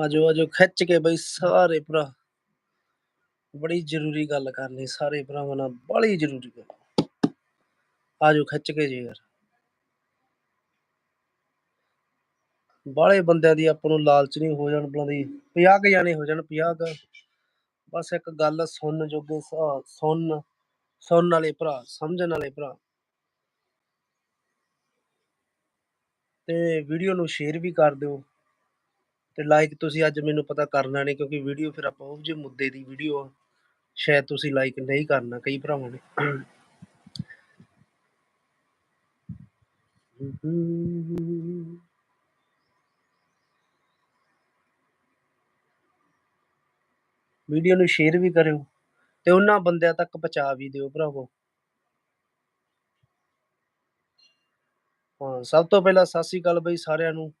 ਆਜੋ ਆਜੋ, ਖਿੱਚ ਕੇ ਬਈ ਸਾਰੇ ਭਰਾ। ਬੜੀ ਜ਼ਰੂਰੀ ਗੱਲ ਕਰਨੀ, ਸਾਰੇ ਭਰਾਵਾਂ ਨਾਲ ਬੜੀ ਜ਼ਰੂਰੀ ਗੱਲ। ਆਜੋ, ਖਿੱਚ ਕੇ ਜੀ ਯਾਰ। ਬਾਹਲੇ ਬੰਦਿਆਂ ਦੀ ਆਪਾਂ ਨੂੰ ਲਾਲਚ ਨਹੀਂ ਹੋ ਜਾਣ, ਬੁਲਾਉਂਦੀ। 50 ਕੁ ਜਾਣੇ ਹੋ ਜਾਣ 50 ਕੁ। ਬਸ ਇੱਕ ਗੱਲ ਸੁਣਨ ਜੋਗੇ ਸੁਣ। ਸੁਣਨ ਵਾਲੇ ਭਰਾ, ਸਮਝਣ ਵਾਲੇ ਭਰਾ। ਤੇ ਵੀਡੀਓ ਨੂੰ ਸ਼ੇਅਰ ਵੀ ਕਰ ਦਿਓ। ਤੇ ਲਾਈਕ ਤੁਸੀਂ ਅੱਜ ਮੈਨੂੰ ਪਤਾ ਕਰਨਾ ਨਹੀਂ, ਕਿਉਂਕਿ ਵੀਡੀਓ ਫਿਰ ਆਪਾਂ ਉਹ ਜਿਹੇ ਮੁੱਦੇ ਦੀ ਵੀਡੀਓ ਆ। ਸ਼ਾਇਦ ਤੁਸੀਂ ਲਾਈਕ ਨਹੀਂ ਕਰਨਾ ਕਈ ਭਰਾਵਾਂ ਨੇ। ਵੀਡੀਓ ਨੂੰ ਸ਼ੇਅਰ ਵੀ ਕਰਿਓ ਤੇ ਉਹਨਾਂ ਬੰਦਿਆਂ ਤੱਕ ਪਹੁੰਚਾ ਵੀ ਦਿਓ ਭਰਾਵੋ। ਹਾਂ, ਸਭ ਤੋਂ ਪਹਿਲਾਂ ਸਤਿ ਸ੍ਰੀ ਅਕਾਲ ਬਈ ਸਾਰਿਆਂ ਨੂੰ।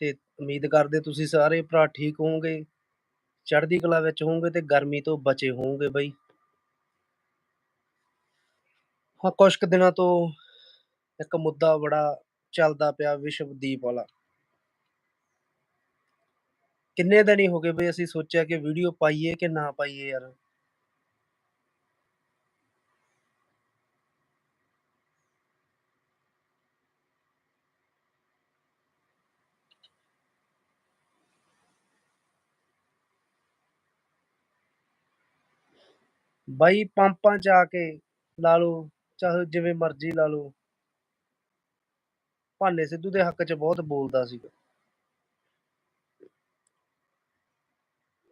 ਤੇ ਉਮੀਦ ਕਰਦੇ ਤੁਸੀਂ ਸਾਰੇ ਭਰਾ ਠੀਕ ਹੋਵੋਗੇ, ਚੜ੍ਹਦੀ ਕਲਾ ਵਿੱਚ ਹੋਵੋਗੇ ਤੇ ਗਰਮੀ ਤੋਂ ਬਚੇ ਹੋਵੋਗੇ ਬਈ। ਹਾਂ ਕੁਝ ਕੁ ਦਿਨਾਂ ਤੋਂ ਇੱਕ ਮੁੱਦਾ ਬੜਾ ਚੱਲਦਾ ਪਿਆ ਵਿਸ਼ਵਦੀਪ ਵਾਲਾ। ਕਿੰਨੇ ਦਿਨ ਹੀ ਹੋ ਗਏ ਬਈ ਅਸੀਂ ਸੋਚਿਆ ਕਿ ਵੀਡੀਓ ਪਾਈਏ ਕਿ ਨਾ ਪਾਈਏ ਯਾਰ। ਬਾਈ ਪੰਪਾਂ ਚ ਆ ਕੇ ਲਾ ਲਓ, ਚਾਹੇ ਜਿਵੇਂ ਮਰਜ਼ੀ ਲਾ ਲਓ। ਭਾਨੇ ਸਿੱਧੂ ਦੇ ਹੱਕ 'ਚ ਬਹੁਤ ਬੋਲਦਾ ਸੀ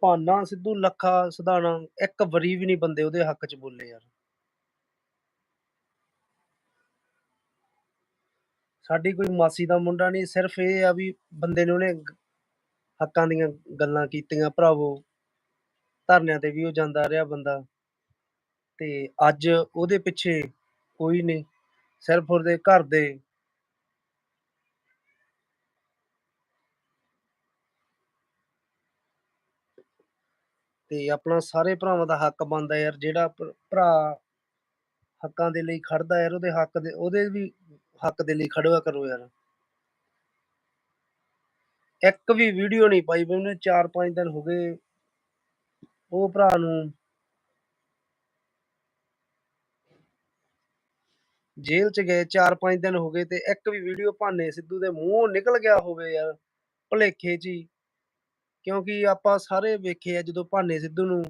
ਭਾਨਾ ਸਿੱਧੂ, ਲੱਖਾ, ਸਧਾਣਾ, ਇੱਕ ਵਾਰੀ ਵੀ ਨਹੀਂ ਬੰਦੇ ਉਹਦੇ ਹੱਕ 'ਚ ਬੋਲੇ ਯਾਰ। ਸਾਡੀ ਕੋਈ ਮਾਸੀ ਦਾ ਮੁੰਡਾ ਨਹੀਂ, ਸਿਰਫ ਇਹ ਆ ਵੀ ਬੰਦੇ ਨੇ ਉਹਨੇ ਹੱਕਾਂ ਦੀਆਂ ਗੱਲਾਂ ਕੀਤੀਆਂ, ਭਰਾਵੋ। ਧਰਨਿਆਂ ਤੇ ਵੀ ਉਹ ਜਾਂਦਾ ਰਿਹਾ ਬੰਦਾ। ਤੇ ਅੱਜ ਉਹਦੇ ਪਿੱਛੇ ਕੋਈ ਨਹੀਂ ਸਿਰਫ ਉਹਦੇ ਘਰ ਦੇ ਤੇ ਆਪਣਾ ਸਾਰੇ ਭਰਾਵਾਂ ਦਾ ਹੱਕ ਬਣਦਾ ਯਾਰ, ਜਿਹੜਾ ਭਰਾ ਹੱਕਾਂ ਦੇ ਲਈ ਖੜਦਾ ਯਾਰ, ਉਹਦੇ ਹੱਕ ਦੇ, ਉਹਦੇ ਵੀ ਹੱਕ ਦੇ ਲਈ ਖੜਵਾ ਕਰੋ ਯਾਰ। ਇੱਕ ਵੀ ਵੀਡੀਓ ਨਹੀਂ ਪਾਈ ਬਈ ਉਹਨੇ 4-5 ਦਿਨ ਹੋ ਗਏ, ਉਹ ਭਰਾ ਨੂੰ ਜੇਲ੍ਹ 'ਚ ਗਏ 4-5 ਦਿਨ ਹੋ ਗਏ ਤੇ ਇੱਕ ਵੀ ਵੀਡੀਓ ਭਾਨੇ ਸਿੱਧੂ ਦੇ ਮੂੰਹੋਂ ਨਿਕਲ ਗਿਆ ਹੋਵੇ ਯਾਰ, ਭੁਲੇਖੇ 'ਚ ਹੀ ਕਿਉਂਕਿ ਆਪਾਂ ਸਾਰੇ ਵੇਖੇ ਆ ਜਦੋਂ ਭਾਨੇ ਸਿੱਧੂ ਨੂੰ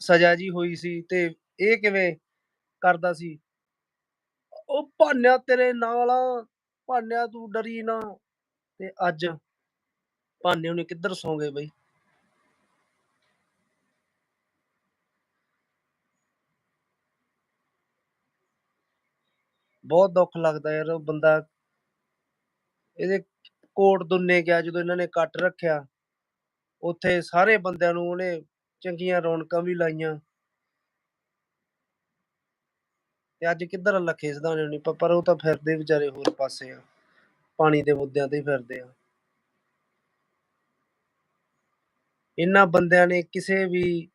ਸਜ਼ਾ ਜੀ ਹੋਈ ਸੀ ਤੇ ਇਹ ਕਿਵੇਂ ਕਰਦਾ ਸੀ। ਉਹ ਭਾਨਿਆ ਤੇਰੇ ਨਾਲ ਆ, ਭਾਨਿਆ ਤੂੰ ਡਰੀ ਨਾ। ਤੇ ਅੱਜ ਭਾਨੇ ਉਹਨੇ ਕਿੱਧਰ ਸੌਂ ਗਏ ਬਈ? ਬਹੁਤ ਦੁੱਖ ਲੱਗਦਾ ਯਾਰ, ਉਹ ਬੰਦਾ ਇਹਦੇ ਕੋਟ ਦੁੰਨੇ ਗਿਆ ਜਦੋਂ ਇਹਨਾਂ ਨੇ ਕੱਟ ਰੱਖਿਆ। ਉੱਥੇ ਸਾਰੇ ਬੰਦਿਆਂ ਨੂੰ ਉਹਨੇ ਚੰਗੀਆਂ ਰੌਣਕਾਂ ਵੀ ਲਾਈਆਂ। ਤੇ ਅੱਜ ਕਿੱਧਰ ਲੱਖੇ ਸਿਧਾਣੇ ਨਹੀਂ ਪਰ ਉਹ ਤਾਂ ਫਿਰਦੇ ਵਿਚਾਰੇ ਹੋਰ ਪਾਸੇ ਆ। ਪਾਣੀ ਦੇ ਮੁੱਦਿਆਂ ਤੇ ਫਿਰਦੇ ਆ। ਇਹਨਾਂ ਬੰਦਿਆਂ ਨੇ ਕਿਸੇ ਵੀ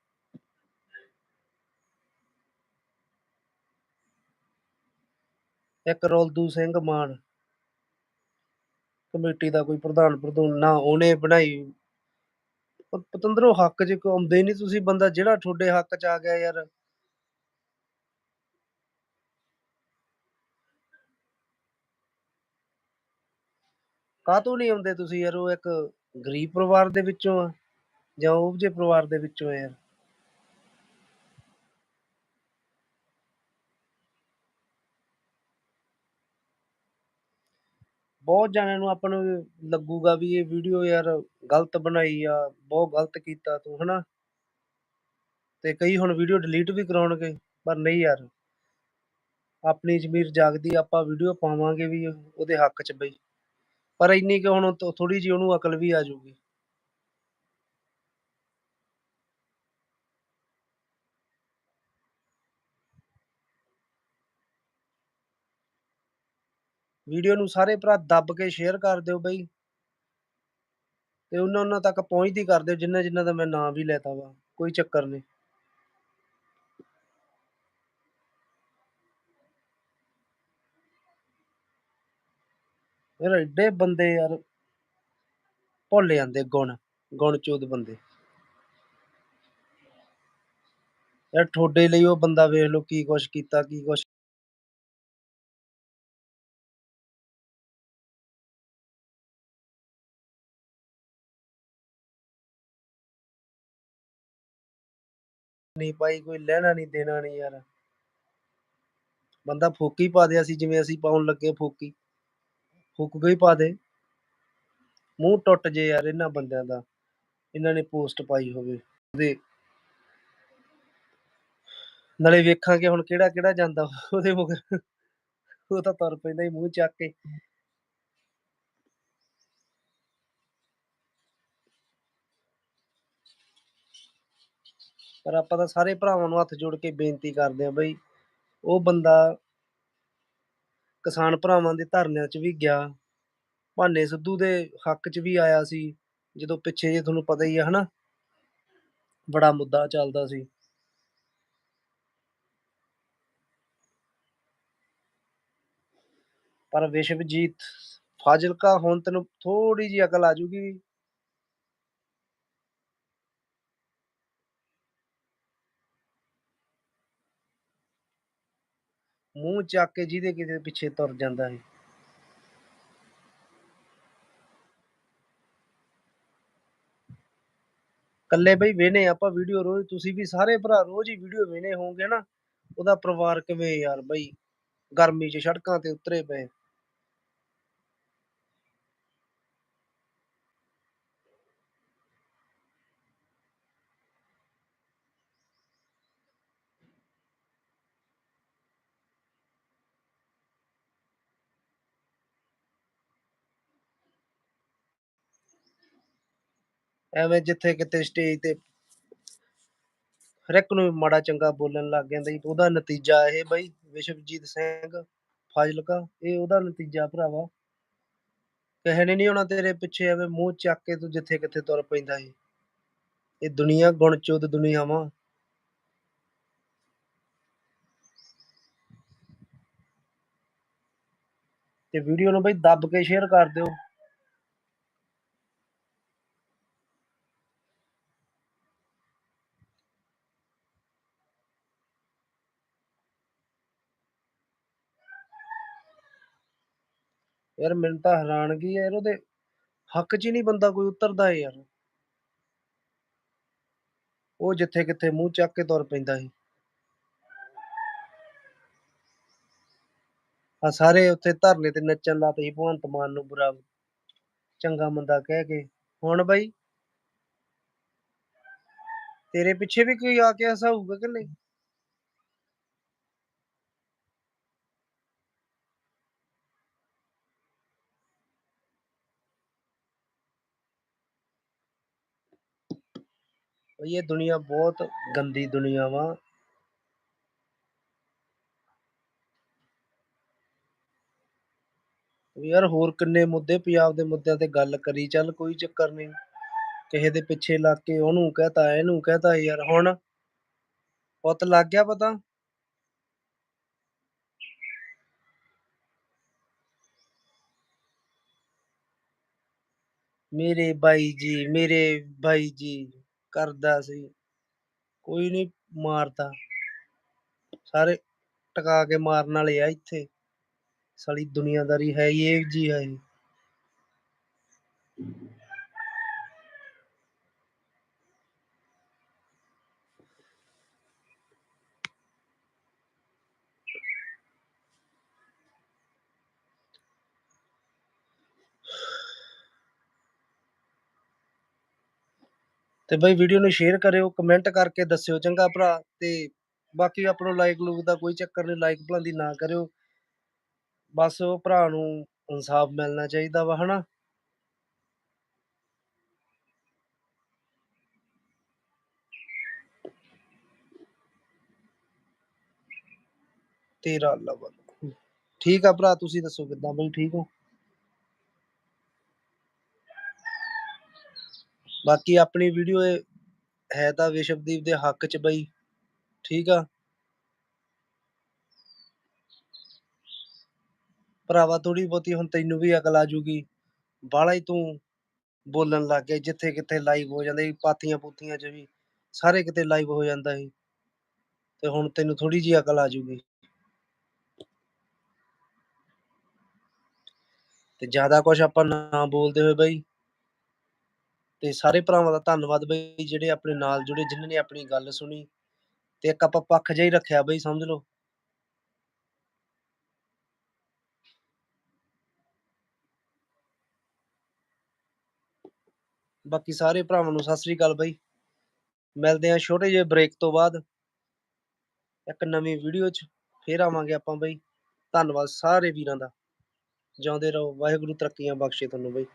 ਇੱਕ ਰੌਲਦੂ ਸਿੰਘ ਮਾਨ। ਕਮੇਟੀ ਦਾ ਕੋਈ ਪ੍ਰਧਾਨ ਪ੍ਰਧੂਨ ਨਾ ਉਹਨੇ ਬਣਾਈ। ਪ- ਹੱਕ 'ਚ ਕਿਉਂ ਆਉਂਦੇ ਨਹੀਂ ਤੁਸੀਂ ਬੰਦਾ, ਜਿਹੜਾ ਤੁਹਾਡੇ ਹੱਕ 'ਚ ਆ ਗਿਆ ਯਾਰ। ਕਾਹਤੋਂ ਨਹੀਂ ਆਉਂਦੇ ਤੁਸੀਂ ਯਾਰ, ਉਹ ਇੱਕ ਗਰੀਬ ਪਰਿਵਾਰ ਦੇ ਵਿੱਚੋਂ ਆ, ਜਾਂ ਉਹ ਜਿਹੇ ਪਰਿਵਾਰ ਦੇ ਵਿੱਚੋਂ ਆ ਯਾਰ। ਬਹੁਤ ਜਣਿਆਂ ਨੂੰ ਆਪਾਂ ਨੂੰ ਲੱਗੂਗਾ ਵੀ ਇਹ ਵੀਡੀਓ ਯਾਰ ਗਲਤ ਬਣਾਈ ਆ, ਬਹੁਤ ਗਲਤ ਕੀਤਾ ਤੂੰ, ਹਨਾ? ਤੇ ਕਈ ਹੁਣ ਵੀਡੀਓ ਡਿਲੀਟ ਵੀ ਕਰਾਉਣਗੇ, ਪਰ ਨਹੀਂ ਯਾਰ। ਆਪਣੀ ਜ਼ਮੀਰ ਜਾਗਦੀ ਆਪਾਂ ਵੀਡੀਓ ਪਾਵਾਂਗੇ ਵੀ ਉਹਦੇ ਹੱਕ 'ਚ ਬਈ। ਪਰ ਇੰਨੀ ਕਿ ਹੁਣ ਥੋੜੀ ਜਿਹੀ ਉਹਨੂੰ ਅਕਲ ਵੀ ਆ ਜਾਊਗੀ। ਵੀਡੀਓ ਨੂੰ ਸਾਰੇ ਭਰਾ ਦੱਬ ਕੇ ਸ਼ੇਅਰ ਕਰ ਦਿਓ ਬਈ। ਤੇ ਉਹਨਾਂ ਉਹਨਾਂ ਤੱਕ ਪਹੁੰਚਦੀ ਕਰ ਦਿਓ, ਜਿੰਨਾ ਜਿੰਨਾ ਦਾ ਮੈਂ ਨਾਮ ਵੀ ਲੈਤਾ ਵਾ, ਕੋਈ ਚੱਕਰ ਨਹੀਂ। ਯਾਰ ਐਡੇ ਬੰਦੇ ਯਾਰ, ਭੁੱਲ ਜਾਂਦੇ ਗੁਣ ਗੁਣ ਚੋਦ ਬੰਦੇ। ਯਾਰ ਤੁਹਾਡੇ ਲਈ ਉਹ ਬੰਦਾ ਵੇਖ ਲਓ ਕੀ ਕੁਛ ਕੀਤਾ, ਕੀ ਕੁਛ ਨਹੀਂ ਪਾਈ ਕੋਈ ਲੈਣਾ ਨਹੀਂ, ਦੇਣਾ ਨਹੀਂ ਯਾਰ। ਬੰਦਾ ਫੂਕੀ ਪਾ ਦਿਆ ਸੀ ਜਿਵੇਂ ਅਸੀਂ ਪਾਉਣ ਲੱਗੇ ਫੂਕੀ। ਫੂਕ ਗਈ ਪਾ ਦੇ। ਮੂੰਹ ਟੁੱਟ ਜੇ ਯਾਰ ਇਹਨਾਂ ਬੰਦਿਆਂ ਦਾ, ਇਹਨਾਂ ਨੇ ਪੋਸਟ ਪਾਈ ਹੋਵੇ। ਉਹਦੇ ਨਾਲੇ ਵੇਖਾਂਗੇ ਹੁਣ ਕਿਹੜਾ ਕਿਹੜਾ ਜਾਂਦਾ ਉਹਦੇ ਮਗਰ ਉਹ ਤਾਂ ਤੁਰ ਪੈਂਦਾ ਹੀ ਮੂੰਹ ਚੱਕ ਕੇ। ਪਰ ਆਪਾਂ ਤਾਂ ਸਾਰੇ ਭਰਾਵਾਂ ਨੂੰ ਹੱਥ ਜੋੜ ਕੇ ਬੇਨਤੀ ਕਰਦੇ ਆ ਬਈ, ਉਹ ਬੰਦਾ ਕਿਸਾਨ ਭਰਾਵਾਂ ਦੇ ਧਰਨਿਆਂ 'ਚ ਵੀ ਗਿਆ, ਭਾਨੇ ਸਿੱਧੂ ਦੇ ਹੱਕ 'ਚ ਵੀ ਆਇਆ ਸੀ, ਜਦੋਂ ਪਿੱਛੇ ਜੇ ਤੁਹਾਨੂੰ ਪਤਾ ਹੀ ਆ, ਹਨਾ? ਬੜਾ ਮੁੱਦਾ ਚੱਲਦਾ ਸੀ। ਪਰ ਵਿਸ਼ਵਜੀਤ ਫਾਜ਼ਿਲਕਾ ਹੁਣ ਤੈਨੂੰ ਥੋੜੀ ਜਿਹੀ ਅਕਲ ਆ ਜੂਗੀ ਮੂੰਹ ਚੱਕ ਕੇ ਜਿਹਦੇ ਕਿਤੇ ਪਿੱਛੇ ਤੁਰ ਜਾਂਦਾ ਹੈ ਕੱਲੇ ਬਈ ਵੇਨੇ ਆਪਾਂ ਵੀਡੀਓ ਰੋਜ਼, ਤੁਸੀਂ ਵੀ ਸਾਰੇ ਭਰਾ ਰੋਜ਼ ਹੀ ਵੀਡੀਓ ਵੇਨੇ ਹੋਵੋਗੇ ਨਾ ਉਹਦਾ ਪਰਿਵਾਰ ਕਿਵੇਂ ਯਾਰ ਬਈ? ਗਰਮੀ 'ਚ ਸੜਕਾਂ ਤੇ ਉਤਰੇ ਪਏ। ਐਵੇਂ ਜਿੱਥੇ ਕਿਤੇ ਸਟੇਜ ਤੇ ਹਰ ਇੱਕ ਨੂੰ ਮਾੜਾ ਚੰਗਾ ਬੋਲਣ ਲੱਗ ਜਾਂਦਾ ਜੀ, ਉਹਦਾ ਨਤੀਜਾ ਇਹ ਬਈ ਵਿਸ਼ਵਜੀਤ ਸਿੰਘ ਫਾਜ਼ਿਲਕਾ, ਇਹ ਉਹਦਾ ਨਤੀਜਾ ਭਰਾਵਾ। ਕਿਸੇ ਨਹੀਂ ਹੋਣਾ ਤੇਰੇ ਪਿੱਛੇ ਐਵੇਂ ਮੂੰਹ ਚੱਕ ਕੇ ਤੂੰ ਜਿੱਥੇ ਕਿੱਥੇ ਤੁਰ ਪੈਂਦਾ ਸੀ। ਇਹ ਦੁਨੀਆ ਗੁਣ ਚੋਦ ਦੁਨੀਆ ਵਾ ਤੇ ਵੀਡੀਓ ਨੂੰ ਬਈ ਦੱਬ ਕੇ ਸ਼ੇਅਰ ਕਰ ਦਿਓ। ਯਾਰ ਮੈਨੂੰ ਤਾਂ ਹੈਰਾਨਗੀ ਹੈ ਯਾਰ ਉਹਦੇ ਹੱਕ 'ਚ ਹੀ ਨਹੀਂ ਬੰਦਾ ਕੋਈ ਉਤਰਦਾ ਹੈ ਯਾਰ। ਉਹ ਜਿੱਥੇ ਕਿੱਥੇ ਮੂੰਹ ਚੱਕ ਕੇ ਤੁਰ ਪੈਂਦਾ ਸੀ। ਆ ਸਾਰੇ ਉੱਥੇ ਧਰਨੇ ਤੇ ਨੱਚਣ ਲੱਗ ਪਏ ਭਗਵੰਤ ਮਾਨ ਨੂੰ ਬੁਰਾ ਚੰਗਾ ਮੰਦਾ ਕਹਿ ਕੇ। ਹੁਣ ਬਈ, ਤੇਰੇ ਪਿੱਛੇ ਵੀ ਕੋਈ ਆ ਕੇ ਹਸਾਊਗਾ ਕਿ ਨਹੀਂ? ਬਈ ਇਹ ਦੁਨੀਆ ਬਹੁਤ ਗੰਦੀ ਦੁਨੀਆ ਵਾ। ਯਾਰ ਹੋਰ ਕਿੰਨੇ ਮੁੱਦੇ, ਪੰਜਾਬ ਦੇ ਮੁੱਦਿਆਂ ਤੇ ਗੱਲ ਕਰੀ, ਚੱਲ ਕੋਈ ਚੱਕਰ ਨਹੀਂ ਕਿਸੇ ਦੇ ਪਿੱਛੇ ਲੱਗ ਕੇ ਉਹਨੂੰ ਕਹਤਾ, ਇਹਨੂੰ ਕਹਤਾ, ਯਾਰ ਹੁਣ ਪੁੱਤ ਲੱਗ ਗਿਆ ਪਤਾ। ਮੇਰੇ ਬਾਈ ਜੀ, ਮੇਰੇ ਬਾਈ ਜੀ। ਕਰਦਾ ਸੀ। ਕੋਈ ਨਹੀਂ ਮਾਰਦਾ। ਸਾਰੇ ਟਕਾ ਕੇ ਮਾਰਨ ਵਾਲੇ ਆ ਇੱਥੇ। ਸਾਲੀ ਦੁਨੀਆਦਾਰੀ ਹੈ ਹੀ ਇਹ ਜੀ ਹੈ ਤੇ ਬਈ ਵੀਡੀਓ ਨੂੰ ਸ਼ੇਅਰ ਕਰਿਓ ਕਮੈਂਟ ਕਰਕੇ ਦੱਸਿਓ ਚੰਗਾ ਭਰਾ ਤੇ ਬਾਕੀ ਆਪਣੋ ਲਾਈਕ ਲੂਕ ਦਾ ਕੋਈ ਚੱਕਰ ਨਹੀਂ ਲਾਈਕ ਭਲਾਂਦੀ ਨਾ ਕਰਿਓ। ਬਸ ਉਹ ਭਰਾ ਨੂੰ ਇਨਸਾਫ ਮਿਲਣਾ ਚਾਹੀਦਾ ਵਾ, ਹਨਾ? ਤੇਰਾ ਅੱਲਾ ਠੀਕ ਆ ਭਰਾ, ਤੁਸੀਂ ਦੱਸੋ ਕਿੱਦਾਂ ਬਈ, ਠੀਕ ਹੋ? ਬਾਕੀ ਆਪਣੀ ਵੀਡੀਓ ਹੈ ਤਾਂ ਵਿਸ਼ਵਦੀਪ ਦੇ ਹੱਕ 'ਚ ਬਈ, ਠੀਕ ਆ? ਭਰਾਵਾ ਥੋੜੀ ਬਹੁਤੀ ਹੁਣ ਤੈਨੂੰ ਵੀ ਅਕਲ ਆ ਜੂਗੀ ਬਾਲਾ ਹੀ ਤੂੰ ਬੋਲਣ ਲੱਗ ਗਏ ਜਿੱਥੇ ਕਿਤੇ ਲਾਈਵ ਹੋ ਜਾਂਦੇ ਸੀ, ਪਾਥੀਆਂ ਪੂਥੀਆਂ 'ਚ ਵੀ, ਸਾਰੇ ਕਿਤੇ ਲਾਈਵ ਹੋ ਜਾਂਦਾ ਸੀ। ਤੇ ਹੁਣ ਤੈਨੂੰ ਥੋੜੀ ਜਿਹੀ ਅਕਲ ਆ ਜੂਗੀ ਤੇ ਜ਼ਿਆਦਾ ਕੁਝ ਆਪਾਂ ਨਾ ਬੋਲਦੇ ਹੋਏ ਬਈ ਤੇ ਸਾਰੇ ਭਰਾਵਾਂ ਦਾ ਧੰਨਵਾਦ ਬਈ ਜਿਹੜੇ ਆਪਣੇ ਨਾਲ ਜੁੜੇ, ਜਿਨ੍ਹਾਂ ਨੇ ਆਪਣੀ ਗੱਲ ਸੁਣੀ ਤੇ ਇੱਕ ਆਪਾਂ ਪੱਖ ਜਿਹਾ ਹੀ ਰੱਖਿਆ ਬਈ, ਸਮਝ ਲਓ। ਬਾਕੀ ਸਾਰੇ ਭਰਾਵਾਂ ਨੂੰ ਸਤਿ ਸ੍ਰੀ ਅਕਾਲ ਬਈ। ਮਿਲਦੇ ਆ ਛੋਟੇ ਜਿਹੇ ਬ੍ਰੇਕ ਤੋਂ ਬਾਅਦ। ਇੱਕ ਨਵੀਂ ਵੀਡੀਓ 'ਚ ਫੇਰ ਆਵਾਂਗੇ ਆਪਾਂ ਬਈ। ਧੰਨਵਾਦ ਸਾਰੇ ਵੀਰਾਂ ਦਾ। ਜਿਉਂਦੇ ਰਹੋ। ਵਾਹਿਗੁਰੂ ਤਰੱਕੀਆਂ ਬਖਸ਼ੇ ਤੁਹਾਨੂੰ ਬਈ।